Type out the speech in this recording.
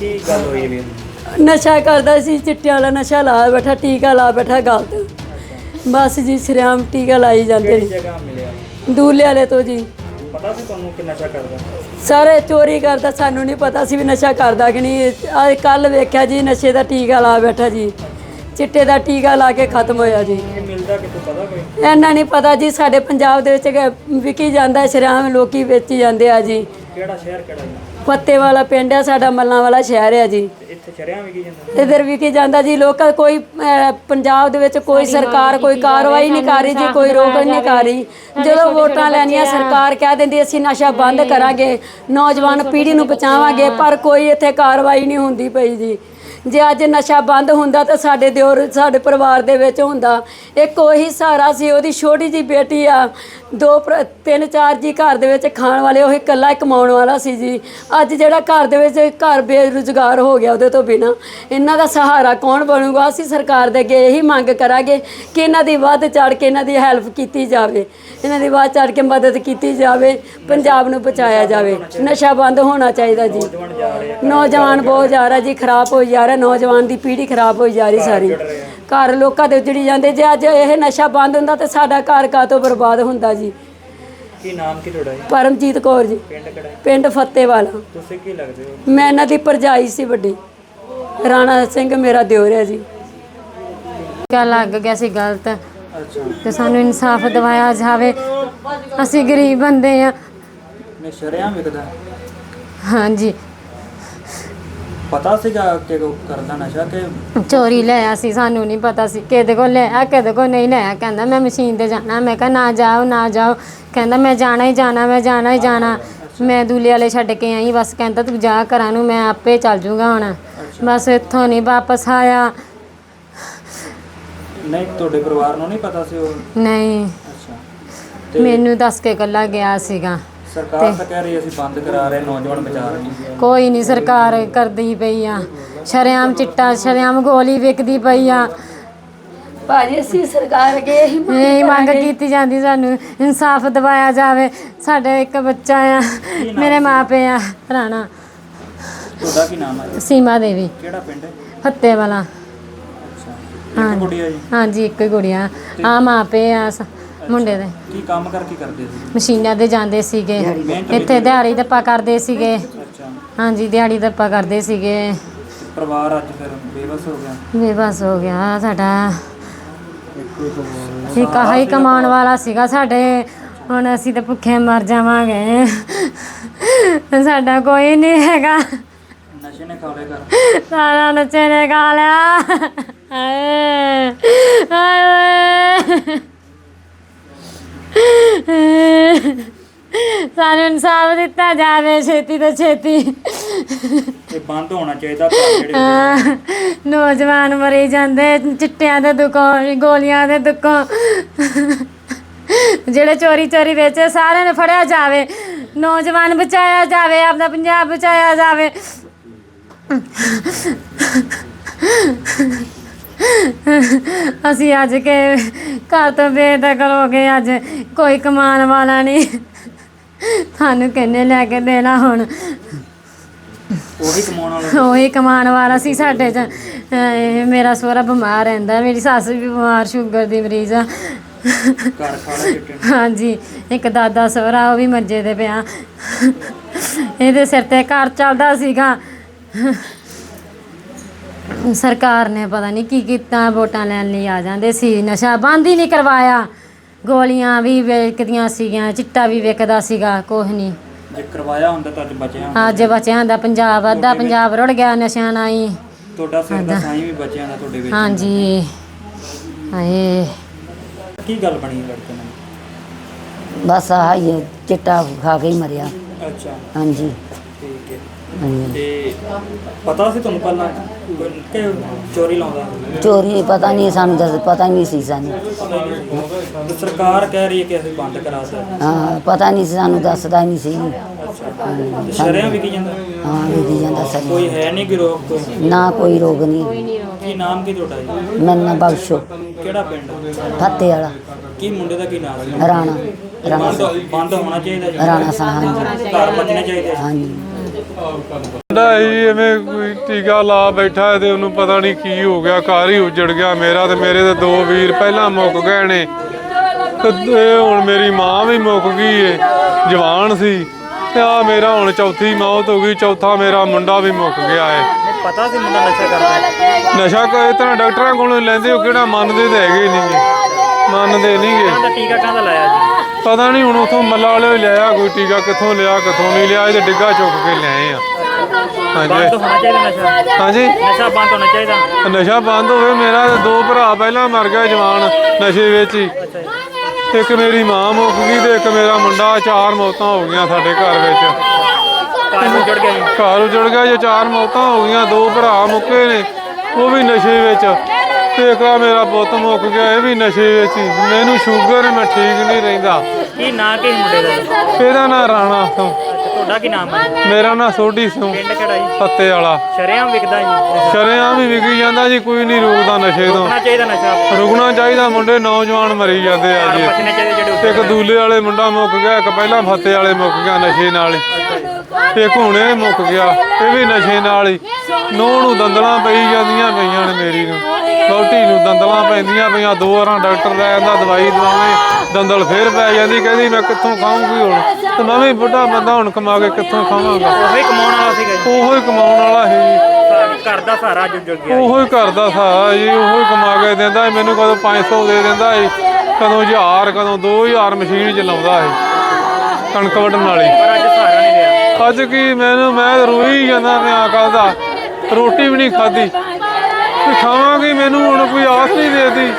ਕੀ ਗੱਲ ਹੋਈ ਵੀ? ਨਸ਼ਾ ਕਰਦਾ ਸੀ ਚਿੱਟੇ ਵਾਲਾ ਨਸ਼ਾ ਲਾ ਬੈਠਾ ਟੀਕਾ ਲਾ ਬੈਠਾ ਗਲ ਤੇ ਬਸ ਜੀ ਸਰਿਆਮ ਟੀਕਾ ਲਾਈ ਜਾਂਦੇ ਕਿਹੜੀ ਨੇ ਜਗ੍ਹਾ ਮਿਲਿਆ? ਦੂਲੇ ਵਾਲੇ ਤੋਂ ਜੀ। ਪਤਾ ਸੀ ਤੁਹਾਨੂੰ ਕਿ ਨਸ਼ਾ ਕਰਦਾ? ਸਾਰੇ ਚੋਰੀ ਕਰਦਾ ਸਾਨੂੰ ਨਹੀਂ ਪਤਾ ਸੀ ਵੀ ਨਸ਼ਾ ਕਰਦਾ ਕਿ ਨਹੀਂ। ਅੱਜ ਕੱਲ ਵੇਖਿਆ ਜੀ ਨਸ਼ੇ ਦਾ ਟੀਕਾ ਲਾ ਬੈਠਾ ਜੀ। ਚਿੱਟੇ ਦਾ ਟੀਕਾ ਲਾ ਕੇ ਖਤਮ ਹੋਇਆ ਜੀ। ਇਹ ਮਿਲਦਾ ਕਿਤੋਂ ਪਤਾ ਕੋਈ? ਇਹਨਾਂ ਨਹੀਂ ਪਤਾ ਜੀ ਸਾਡੇ ਪੰਜਾਬ ਦੇ ਵਿੱਚ ਵਿਕੀ ਜਾਂਦਾ ਸ਼ਰਾਮ ਲੋਕੀ ਵੇਚੀ ਜਾਂਦੇ ਆ ਜੀ। ਕਿਹੜਾ ਸ਼ਹਿਰ ਕਿਹੜਾ ਜੀ? ਪੱਤੇ ਵਾਲਾ ਪਿੰਡ ਆ ਸਾਡਾ ਮੱਲਾਂ ਵਾਲਾ ਸ਼ਹਿਰ ਆ ਜੀ। ਇੱਥੇ ਚਰਿਆਂ ਵੀ ਕੀ ਜਾਂਦਾ। ਇਧਰ ਵੀ ਕੀ ਜਾਂਦਾ ਜੀ ਲੋਕਾਂ ਕੋਈ ਅਹ, ਪੰਜਾਬ ਦੇ ਵਿੱਚ ਕੋਈ ਸਰਕਾਰ ਕੋਈ ਕਾਰਵਾਈ ਨਹੀਂ ਕਰ ਰਹੀ ਜੀ ਕੋਈ ਰੋਕ ਨਹੀਂ ਕਰ ਰਹੀ। ਜਦੋਂ ਵੋਟਾਂ ਲੈਣੀਆਂ ਸਰਕਾਰ ਕਹਿ ਦਿੰਦੀ ਅਸੀਂ ਨਸ਼ਾ ਬੰਦ ਕਰਾਂਗੇ ਨੌਜਵਾਨ ਪੀੜ੍ਹੀ ਨੂੰ ਬਚਾਵਾਂਗੇ ਪਰ ਕੋਈ ਇੱਥੇ ਕਾਰਵਾਈ ਨਹੀਂ ਹੁੰਦੀ ਪਈ ਜੀ। ਜੇ ਅੱਜ ਨਸ਼ਾ ਬੰਦ ਹੁੰਦਾ ਤਾਂ ਸਾਡੇ ਦਿਓਰ, ਸਾਡੇ ਪਰਿਵਾਰ ਦੇ ਵਿੱਚ ਹੁੰਦਾ। ਇੱਕ ਉਹੀ ਸਹਾਰਾ ਸੀ, ਉਹਦੀ ਛੋਟੀ ਜੀ ਬੇਟੀ ਆ। ਦੋ ਭਰਾ- ਤਿੰਨ, ਚਾਰ ਜੀ ਘਰ ਦੇ ਵਿੱਚ ਖਾਣ ਵਾਲੇ, ਉਹ ਇਕੱਲਾ ਹੀ ਕਮਾਉਣ ਵਾਲਾ ਸੀ ਜੀ। ਅੱਜ ਜਿਹੜਾ ਘਰ ਦੇ ਵਿੱਚ ਘਰ ਬੇਰੁਜ਼ਗਾਰ ਹੋ ਗਿਆ ਉਹਦੇ ਤੋਂ ਬਿਨਾ, ਇਹਨਾਂ ਦਾ ਸਹਾਰਾ ਕੌਣ ਬਣੂਗਾ? ਅਸੀਂ ਸਰਕਾਰ ਦੇ ਅੱਗੇ ਇਹੀ ਮੰਗ ਕਰਾਂਗੇ ਕਿ ਇਹਨਾਂ ਦੀ ਵੱਧ ਚੜ ਕੇ ਇਹਨਾਂ ਦੀ ਹੈਲਪ ਕੀਤੀ ਜਾਵੇ। ਇਹਨਾਂ ਦੀ ਵੱਧ ਚੜ ਕੇ ਮਦਦ ਕੀਤੀ ਜਾਵੇ, ਪੰਜਾਬ ਨੂੰ ਬਚਾਇਆ ਜਾਵੇ। ਨਸ਼ਾ ਬੰਦ ਹੋਣਾ ਚਾਹੀਦਾ ਜੀ। ਨੌਜਵਾਨ ਬਹੁਤ ਜਾ ਰਿਹਾ ਜੀ ਖਰਾਬ ਹੋਈ ਜਾ ਰਿਹਾ ਨੌਜਵਾਨ ਦੀ ਪੀੜ੍ਹੀ ਖਰਾਬ ਹੋਈ ਜਾ ਰਹੀ ਸਾਰੀ। ਘਰ ਲੋਕਾਂ ਦੇ ਉਜੜੀ ਜਾਂਦੇ ਜੇ ਅੱਜ ਇਹ ਨਸ਼ਾ ਬੰਦ ਹੁੰਦਾ ਤਾਂ ਸਾਡਾ ਘਰ ਕਾਤੋਂ ਬਰਬਾਦ ਹੁੰਦਾ ਜੀ? ਕੀ ਨਾਮ ਕੀ ਤੁਹਾਡਾ ਜੀ? ਪਰਮਜੀਤ ਕੌਰ ਜੀ। ਪਿੰਡ ਕਿਹੜਾ ਹੈ? ਪਿੰਡ ਫੱਤੇਵਾਲਾ। ਤੁਸੀਂ ਕੀ ਲੱਗਦੇ ਹੋ? ਮੈਂ ਇਹਨਾਂ ਦੀ ਭਰਜਾਈ ਸੀ ਵੱਡੀ। ਰਾਣਾ ਸਿੰਘ ਮੇਰਾ ਦਿਓਰ ਹੈ ਜੀ। ਕਿਆ ਲੱਗ ਗਿਆ ਸੀ ਗਲਤ? ਅੱਛਾ। ਤੇ ਸਾਨੂੰ ਇਨਸਾਫ ਦਿਵਾਇਆ ਜਾਵੇ। ਅਸੀਂ ਗਰੀਬ ਬੰਦੇ ਆ ਨੇ ਸ਼ਰਿਆਂ ਵਿਕਦਾ। ਹਾਂਜੀ। ਪਤਾ ਸੀਗਾ ਕਿ ਉਹ ਕਰਦਾ ਨਸ਼ਾ ਕਿ ਚੋਰੀ ਲਿਆ ਸੀ ਸਾਨੂੰ ਨਹੀਂ ਪਤਾ ਸੀ। ਕਿਹਦੇ ਕੋਲ ਲਿਆ ਕਿਹਦੇ ਕੋਲ ਨਹੀਂ ਲਿਆ ਕਹਿੰਦਾ ਮੈਂ ਮਸ਼ੀਨ ਤੇ ਜਾਣਾ। ਮੈਂ ਕਿਹਾ ਨਾ ਜਾਓ ਨਾ ਜਾਓ। ਕਹਿੰਦਾ ਮੈਂ ਜਾਣਾ ਹੀ ਜਾਣਾ ਮੈਂ ਜਾਣਾ ਹੀ ਜਾਣਾ। ਮੈਂ ਦੂਲੇ ਵਾਲੇ ਛੱਡ ਕੇ ਆਈ ਬਸ ਕਹਿੰਦਾ ਤੂੰ ਜਾ ਘਰਾਂ ਨੂੰ ਮੈਂ ਆਪੇ ਚੱਲ ਜੂਗਾ ਹੁਣ। ਬਸ ਇੱਥੋਂ ਨਹੀਂ ਵਾਪਸ ਆਇਆ। ਨਹੀਂ ਤੁਹਾਡੇ ਪਰਿਵਾਰ ਨੂੰ ਨਹੀਂ ਪਤਾ ਸੀ ਉਹ? ਨਹੀਂ। ਅੱਛਾ। ਤੇ ਮੈਨੂੰ ਦੱਸ ਕੇ ਕੱਲਾ ਗਿਆ ਸੀਗਾ। ਸਰਕਾਰ ਤਾਂ ਕਹਿ ਰਹੀ ਅਸੀਂ ਬੰਦ ਕਰਾ ਰਹੇ ਨੌਜਵਾਨ ਬਚਾ ਰਹੇ। ਹਾਂ। ਕੋਈ ਨਹੀਂ ਸਰਕਾਰ ਕਰਦੀ ਪਈ ਆ। ਸ਼ਰੇਆਮ ਚਿੱਟਾ ਸ਼ਰੇਆਮ ਗੋਲੀ ਵਿਕਦੀ ਪਈ ਆ। ਭਾਜੀ ਅਸੀਂ ਸਰਕਾਰ ਅੱਗੇ ਇਹੀ ਮੰਗ ਇਹ ਮੰਗ ਕੀਤੀ ਜਾਂਦੀ ਸਾਨੂੰ ਇਨਸਾਫ ਦਿਵਾਇਆ ਜਾਵੇ। ਸਾਡਾ ਇੱਕ ਬੱਚਾ ਆ ਮੇਰੇ ਮਾਪੇ ਆ ਰਾਣਾ। ਤੁਹਾਡਾ ਕੀ ਨਾਮ ਹੈ ਸੀਮਾ ਦੇਵੀ। ਕਿਹੜਾ ਪਿੰਡ ਹੈ? ਫੱਤੇ ਵਾਲਾ ਅੱਛਾ ਇੱਕ ਗੁੜੀਆ ਜੀ? ਹਾਂਜੀ ਇੱਕ ਹੀ ਗੁੜੀਆ ਆ ਮਾਪੇ ਆ ਸ- ਮੁੰਡੇ ਦੇ। ਕੀ ਕੰਮ ਕਰ ਕੀ ਕਰਦੇ ਸੀ? ਮਸ਼ੀਨਾਂ ਤੇ ਜਾਂਦੇ ਸੀਗੇ। ਇੱਥੇ ਦਿਹਾੜੀ ਦੱਪਾ ਕਰਦੇ ਸੀਗੇ। ਅੱਛਾ। ਹਾਂਜੀ ਦਿਹਾੜੀ ਦੱਪਾ ਕਰਦੇ ਸੀਗੇ। ਤੇ ਪਰਿਵਾਰ ਅੱਜ ਫਿਰ ਬੇਵਸ ਹੋ ਗਿਆ? ਵੀ ਬਸ ਹੋ ਗਿਆ ਸਾਡਾ। ਇੱਕ ਆਹ ਹੀ ਕਮਾਉਣ ਵਾਲਾ ਸੀਗਾ ਸਾਡੇ। ਹੁਣ ਅਸੀਂ ਤਾਂ ਭੁੱਖੇ ਮਰ ਜਾਵਾਂਗੇ। ਸਾਡਾ ਕੋਈ ਨਹੀਂ ਹੈਗਾ। ਨਸ਼ੇ ਨੇ ਖਾ ਲਿਆ ਕਰ ਸਾਰਾ ਨੱਚੇ ਨੇ ਖਾ ਲਿਆ। ਹਾਏ। ਹਾਏ ਸਾਨੂੰ ਇਨਸਾਫ ਦਿੱਤਾ ਜਾਵੇ ਛੇਤੀ ਤੋਂ ਛੇਤੀ। ਇਹ ਬੰਦ ਹੋਣਾ ਚਾਹੀਦਾ ਘਰ ਜਿਹੜੇ ਨੌਜਵਾਨ ਮਰੀ ਜਾਂਦੇ ਚਿੱਟਿਆਂ ਦੇ ਦੁੱਖੋਂ ਗੋਲੀਆਂ ਦੇ ਦੁੱਖੋਂ। ਜਿਹੜੇ ਚੋਰੀ ਚੋਰੀ ਵੇਚੇ ਸਾਰਿਆਂ ਨੂੰ ਫੜਿਆ ਜਾਵੇ। ਨੌਜਵਾਨ ਬਚਾਇਆ ਜਾਵੇ ਆਪਣਾ ਪੰਜਾਬ ਬਚਾਇਆ ਜਾਵੇ। ਅਸੀਂ ਅੱਜ ਕੇ ਘਰ ਤੋਂ ਬੇਦਖਲ ਹੋ ਗਏ ਅੱਜ ਕੋਈ ਕਮਾਉਣ ਵਾਲਾ ਨਹੀਂ। ਸਾਨੂੰ ਕਿੰਨੇ ਲੈ ਕੇ ਦੇਣਾ ਹੁਣ? ਉਹ ਵੀ ਕਮਾਉਣ ਵਾਲਾ ਉਹੀ ਕਮਾਉਣ ਵਾਲਾ ਸੀ ਸਾਡੇ ਚ। ਅਹ ਮੇਰਾ ਸਹੁਰਾ ਬਿਮਾਰ ਰਹਿੰਦਾ ਮੇਰੀ ਸੱਸ ਵੀ ਬਿਮਾਰ ਸ਼ੂਗਰ ਦੀ ਮਰੀਜ਼ ਆ। ਘਰ ਖਾਣਾ। ਹਾਂਜੀ ਇੱਕ ਦਾਦਾ ਸਹੁਰਾ ਉਹ ਵੀ ਮੰਜੇ ਤੇ ਪਿਆ। ਇਹਦੇ ਸਿਰ ਤੇ ਘਰ ਚੱਲਦਾ ਸੀਗਾ। ਸਰਕਾਰ ਨੇ ਪਤਾ ਨਹੀਂ ਕੀ ਕੀਤਾ ਵੋਟਾਂ ਲੈਣ ਲਈ ਆ ਜਾਂਦੇ ਸੀ ਨਸ਼ਾ ਬੰਦ ਹੀ ਨਹੀਂ ਕਰਵਾਇਆ। ਗੋਲੀਆਂ ਵੀ ਵਿਕਦੀਆਂ ਸੀਗੀਆਂ ਚਿੱਟਾ ਵੀ ਵਿਕਦਾ ਸੀਗਾ ਕੁਛ ਨਹੀਂ। ਜੇ ਕਰਵਾਇਆ ਹੁੰਦਾ ਤਾਂ ਅੱਜ ਬਚਿਆ ਹੁੰਦਾ। ਅੱਜ ਬੱਚਿਆਂ ਦਾ ਪੰਜਾਬ ਅੱਧਾ ਪੰਜਾਬ ਰੁੜ ਗਿਆ ਨਸ਼ਿਆਂ ਨਾਲ ਹੀ। ਤੁਹਾਡਾ ਸਿਰ ਦਾ ਸਾਈਂ ਵੀ ਬਚਿਆ ਦਾ ਤੁਹਾਡੇ ਵਿੱਚ। ਹਾਂਜੀ। ਹਾਏ। ਕੀ ਗੱਲ ਬਣੀ ਲੜਕੇ ਨਾਲ? ਬਸ ਆਹ ਹੀ ਹੈ, ਚਿੱਟਾ ਖਾ ਕੇ ਹੀ ਮਰਿਆ। ਅੱਛਾ। ਹਾਂਜੀ। ਤੇ ਪਤਾ ਸੀ ਤੁਹਾਨੂੰ ਪਹਿਲਾਂ ਕਿ ਚੋਰੀ ਲਾਉਂਦਾ? ਚੋਰੀ ਪਤਾ ਨਹੀਂ ਸਾਨੂੰ ਦੱਸ ਪਤਾ ਨਹੀਂ ਸੀ ਸਾਨੂੰ। ਹੀ। ਤੇ ਸਰਕਾਰ ਕਹਿ ਰਹੀ ਹੈ ਕਿ ਅਸੀਂ ਬੰਦ ਕਰਾ ਸਕਦੇ ਹਾਂ ਪਤਾ ਨਹੀਂ ਸੀ ਸਾਨੂੰ ਦੱਸਦਾ ਹੀ ਨਹੀਂ ਸੀ। ਤੇ ਸ਼ਰਿਆਂ ਵੀ ਕੀ ਜਾਂਦਾ? ਹਾਂ ਵਿਕੀ ਜਾਂਦਾ ਸਰ ਕੋਈ ਹੈ ਨਹੀਂ ਕਿ ਰੋਕ ਕੋਈ? ਨਾ ਕੋਈ ਰੋਗ ਨਹੀਂ। ਕੀ ਨਾਮ ਕੀ ਤੁਹਾਡਾ ਜੀ? ਮੈਨੂੰ ਬਖਸ਼ੋ। ਕਿਹੜਾ ਪਿੰਡ? ਫੱਤੇ ਵਾਲਾ। ਕੀ ਮੁੰਡੇ ਦਾ ਕੀ ਨਾਮ ਸੀ? ਰਾਣਾ। ਰਾਣਾ ਬੰਦ ਬੰਦ ਹੋਣਾ ਚਾਹੀਦਾ ਜੀ। ਰਾਣਾ ਸਾਹ। ਹਾਂਜੀ ਘਰ ਬਚਣੇ ਚਾਹੀਦੇ। ਹਾਂਜੀ। ਮੁੰਡਾ ਹੀ ਐਵੇਂ ਕੋਈ ਟੀਕਾ ਲਾ ਬੈਠਾ ਤੇ ਉਹਨੂੰ ਪਤਾ ਨਹੀਂ ਕੀ ਹੋ ਗਿਆ ਘਰ ਹੀ ਉਜੜ ਗਿਆ ਮੇਰਾ ਤੇ ਮੇਰੇ ਤੇ ਦੋ ਵੀਰ ਪਹਿਲਾਂ ਮੁੱਕ ਗਏ ਨੇ। ਤੇ ਹੁਣ ਮੇਰੀ ਮਾਂ ਵੀ ਮੁੱਕ ਗਈ ਏ ਜਵਾਨ ਸੀ। ਤੇ ਆ ਮੇਰਾ ਹੁਣ ਚੌਥੀ ਮੌਤ ਹੋ ਗਈ ਚੌਥਾ ਮੇਰਾ ਮੁੰਡਾ ਵੀ ਮੁੱਕ ਗਿਆ ਏ। ਨਹੀਂ ਪਤਾ ਸੀ ਮੁੰਡਾ ਨਸ਼ਾ ਕਰਦਾ ਨਸ਼ਾ ਕੋਈ ਤਰ੍ਹਾਂ ਡਾਕਟਰਾਂ ਕੋਲੋਂ ਲੈਂਦੇ ਉਹ ਕਿਹੜਾ ਮੰਨਦੇ ਤੇ ਹੈਗੇ ਨਹੀਂਗੇ ਮੰਨਦੇ ਨਹੀਂਗੇ ਟੀਕਾ ਕਾਹਦਾ ਲਾਇਆ ਜੀ? ਪਤਾ ਨਹੀਂ ਹੁਣ ਉਥੋਂ ਮੱਲਾ ਵਾਲੇ ਲਿਆਇਆ ਕੋਈ ਟੀਕਾ ਕਿੱਥੋਂ ਲਿਆ ਕਿੱਥੋਂ ਨਹੀਂ ਲਿਆ ਇਹ ਤੇ ਡਿੱਗਾ ਚੁੱਕ ਕੇ ਲਿਆਏ ਆ। ਬੰਦ ਹਾਂਜੀ ਹੋਣਾ ਚਾਹੀਦਾ ਨਸ਼ਾ। ਹਾਂਜੀ। ਨਸ਼ਾ ਬੰਦ ਹੋਣਾ ਚਾਹੀਦਾ। ਨਸ਼ਾ ਬੰਦ ਹੋਵੇ ਮੇਰਾ ਦੋ ਭਰਾ ਪਹਿਲਾਂ ਮਰ ਗਏ ਜਵਾਨ ਨਸ਼ੇ ਵਿੱਚ ਹੀ। ਇੱਕ ਮੇਰੀ ਮਾਂ ਮੁੱਕ ਗਈ ਤੇ ਇੱਕ ਮੇਰਾ ਮੁੰਡਾ ਚਾਰ ਮੌਤਾਂ ਹੋ ਗਈਆਂ ਸਾਡੇ ਘਰ ਵਿੱਚ। ਘਰ ਨੂੰ ਜੁੜ ਗਿਆ ਜੀ ਘਰ ਉਜੜ ਗਿਆ ਜੇ ਚਾਰ ਮੌਤਾਂ ਹੋ ਗਈਆਂ ਦੋ ਭਰਾ ਮੁੱਕੇ ਨੇ ਉਹ ਵੀ ਨਸ਼ੇ ਵਿੱਚ। ਤੇ ਆਹ ਮੇਰਾ ਪੁੱਤ ਮੁੱਕ ਗਿਆ ਇਹ ਵੀ ਨਸ਼ੇ ਵਿੱਚ ਹੀ ਮੈਨੂੰ ਸ਼ੂਗਰ ਮੈਂ ਠੀਕ ਨਹੀਂ ਰਹਿੰਦਾ। ਕੀ ਨਾਂ ਕੀ ਮੁੰਡੇ ਦਾ? ਇਹਦਾ ਨਾਂ ਰਾਣਾ ਸਿੰਘ ਤੁਹਾਡਾ ਕੀ ਨਾਮ ਹੈ ਮੇਰਾ ਨਾਂ ਸੋਢੀ ਸਿੰਘ ਪਿੰਡ ਕਿਹੜਾ ਜੀ? ਪੱਤੇ ਵਾਲਾ। ਸ਼ਰੇਆਮ ਵਿਕਦਾ ਜੀ? ਸ਼ਰੇਆਮ ਵੀ ਵਿਕੀ ਜਾਂਦਾ ਜੀ ਕੋਈ ਨਹੀਂ ਰੁਕਦਾ ਨਸ਼ੇ ਤੋਂ। ਹੋਣਾ ਚਾਹੀਦਾ ਨਸ਼ਾ ਰੁਕਣਾ ਚਾਹੀਦਾ ਮੁੰਡੇ ਨੌਜਵਾਨ ਮਰੀ ਜਾਂਦੇ ਆ ਜੀ। ਬਚਣੇ ਚਾਹੀਦੇ ਜਿਹੜੇ ਉੱਤੇ ਇੱਕ ਦੂਲੇ ਵਾਲੇ ਮੁੰਡਾ ਮੁੱਕ ਗਿਆ ਇੱਕ ਪਹਿਲਾਂ ਫੱਤੇ ਵਾਲੇ ਮੁੱਕ ਗਿਆ ਨਸ਼ੇ ਨਾਲ ਹੀ। ਇੱਕ ਹੁਣ ਇਹ ਮੁੱਕ ਗਿਆ ਇਹ ਵੀ ਨਸ਼ੇ ਨਾਲ ਹੀ। ਨੂੰਹ ਨੂੰ ਦੰਦਲਾਂ ਪਈ ਜਾਂਦੀਆਂ ਪਈਆਂ ਨੇ ਮੇਰੀ ਨੂੰ। ਵਹੁਟੀ ਨੂੰ ਦੰਦਲਾਂ ਪੈਂਦੀਆਂ ਪਈਆਂ ਦੋ ਵਾਰਾਂ ਡਾਕਟਰ ਲੈ ਜਾਂਦਾ ਦਵਾਈ ਦਵਾਵੇਂ ਦੰਦਲ ਫੇਰ ਪੈ ਜਾਂਦੀ ਕਹਿੰਦੀ ਮੈਂ ਕਿੱਥੋਂ ਖਾਊਂਗੀ ਹੁਣ? ਤੇ ਮੈਂ ਵੀ ਬੁੱਢਾ ਬੰਦਾ ਹੁਣ ਕਮਾ ਕੇ ਕਿੱਥੋਂ ਖਾਵਾਂਗਾ? ਉਹੀ ਕਮਾਉਣ ਵਾਲਾ ਸੀਗਾ ਜੀ। ਉਹੋ ਹੀ ਕਮਾਉਣ ਵਾਲਾ ਹੈ ਜੀ। ਘਰ ਦਾ ਸਹਾਰਾ ਜੁੜ ਜੁੜ ਗਿਆ ਉਹੋ ਹੀ ਕਰਦਾ ਸਾਰਾ ਜੀ ਉਹੋ ਹੀ ਕਮਾ ਕੇ ਦਿੰਦਾ ਸੀ। ਮੈਨੂੰ ਕਦੋਂ 500 ਦੇ ਦਿੰਦਾ ਸੀ ਕਦੋਂ 1000 ਕਦੋਂ 2000 ਮਸ਼ੀਨ ਚਲਾਉਂਦਾ ਸੀ ਕਣਕ ਵੱਢਣ ਵਾਲੀ। ਪਰ ਅੱਜ ਸਹਾਰਾ ਨਹੀਂ ਰਿਹਾ। ਅੱਜ ਕੀ ਮੈਨੂੰ ਮੈਂ ਰੋਈ ਜਾਂਦਾ ਪਿਆ ਕੱਲ੍ਹ ਦਾ। ਰੋਟੀ ਵੀ ਨਹੀਂ ਖਾਧੀ। ਤੇ ਖਾਵਾਂਗੀ ਮੈਨੂੰ ਹੁਣ ਕੋਈ ਆਸ ਨਹੀਂ ਦੇਦੀ।